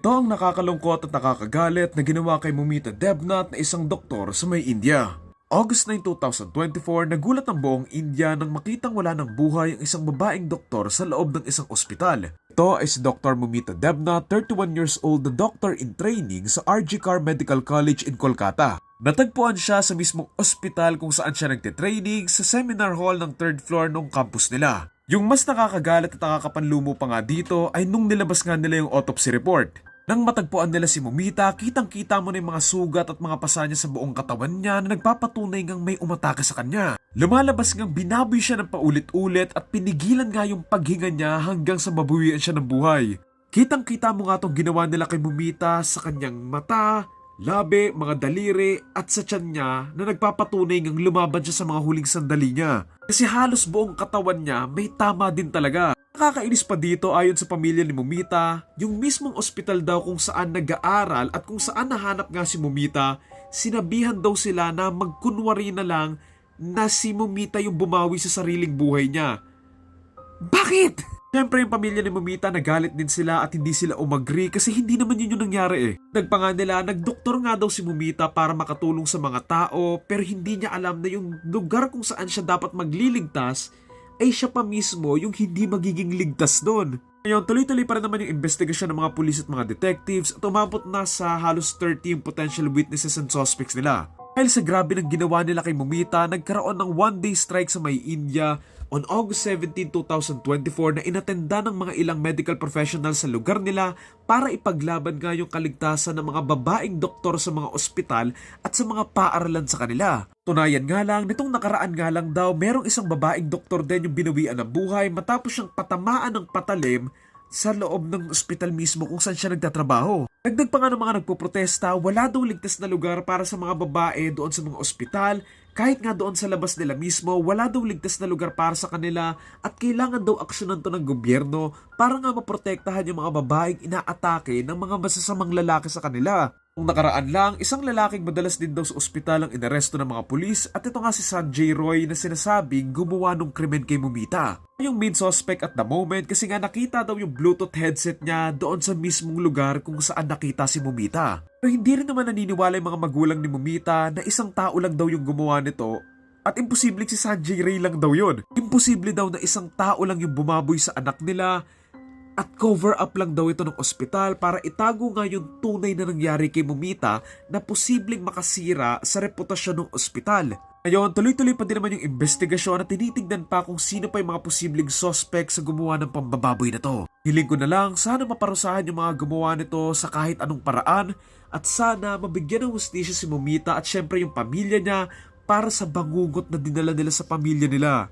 Ito ang nakakalungkot at nakakagalit na ginawa kay Mumita Debnath na isang doktor sa may India. August 9, 2024, nagulat ang buong India nang makitang wala ng buhay ang isang babaeng doktor sa loob ng isang ospital. Ito ay si Dr. Mumita Debnath, 31 years old na doctor in training sa RG Kar Medical College in Kolkata. Natagpuan siya sa mismong ospital kung saan siya nagtitraining sa seminar hall ng third floor ng campus nila. Yung mas nakakagalit at nakakapanlumo pa nga dito ay nung nilabas nga nila yung autopsy report. Nang matagpuan nila si Mumita, kitang-kita mo na yung mga sugat at mga pasa niya sa buong katawan niya na nagpapatunay ngang may umatake sa kanya. Lumalabas ngang binaboy siya ng paulit-ulit at pinigilan nga yung paghinga niya hanggang sa mabuwian siya ng buhay. Kitang-kita mo nga tong ginawa nila kay Mumita sa kanyang mata, labi, mga daliri at sa tiyan niya na nagpapatunay ngang lumaban siya sa mga huling sandali niya. Kasi halos buong katawan niya may tama din talaga. Nakakainis pa dito ayon sa pamilya ni Mumita, yung mismong ospital daw kung saan nag-aaral at kung saan nahanap nga si Mumita, sinabihan daw sila na magkunwari na lang na si Mumita yung bumawi sa sariling buhay niya. Bakit? Siyempre yung pamilya ni Mumita nagalit din sila at hindi sila umagri kasi hindi naman yun yung nangyari eh. Nagpanga nila, nagdoktor nga daw si Mumita para makatulong sa mga tao pero hindi niya alam na yung lugar kung saan siya dapat magliligtas ay siya pa mismo yung hindi magiging ligtas doon. Ngayon, tuloy-tuloy pa rin naman yung investigasyon ng mga pulis at mga detectives at umabot na sa halos 30 yung potential witnesses and suspects nila. Dahil sa grabe ng ginawa nila kay Mumita, nagkaroon ng one-day strike sa may India on August 17, 2024 na inatenda ng mga ilang medical professionals sa lugar nila para ipaglaban nga yung kaligtasan ng mga babaeng doktor sa mga ospital at sa mga paaralan sa kanila. Tunayan nga lang, nitong nakaraan nga lang daw, merong isang babaeng doktor din yung binawian ng buhay matapos siyang patamaan ng patalim sa loob ng ospital mismo kung saan siya nagtatrabaho. Dagdag pa nga ng mga nagpoprotesta, wala daw ligtas na lugar para sa mga babae doon sa mga ospital, kahit nga doon sa labas nila mismo, wala daw ligtas na lugar para sa kanila at kailangan daw aksyonan to ng gobyerno para nga maprotektahan yung mga babaeng inaatake ng mga masasamang lalaki sa kanila. Kung nakaraan lang, isang lalaking madalas din daw sa ospital ang inaresto ng mga pulis at ito nga si Sanjay Roy na sinasabing gumawa ng krimen kay Mumita. Yung main suspect at the moment kasi nga nakita daw yung bluetooth headset niya doon sa mismong lugar kung saan nakita si Mumita. Pero hindi rin naman naniniwala yung mga magulang ni Mumita na isang tao lang daw yung gumawa nito at imposible si Sanjay Ray lang daw yon. Imposible daw na isang tao lang yung bumaboy sa anak nila at cover up lang daw ito ng ospital para itago nga yung tunay na nangyari kay Mumita na posibleng makasira sa reputasyon ng ospital. Ngayon, tuloy-tuloy pa din naman yung investigasyon at tinitignan pa kung sino pa yung mga posibleng suspect sa gumawa ng pambababoy na to. Hiling ko na lang, sana maparusahan yung mga gumawa nito sa kahit anong paraan at sana mabigyan ng hustisya si Mumita at syempre yung pamilya niya para sa bangugot na dinala nila sa pamilya nila.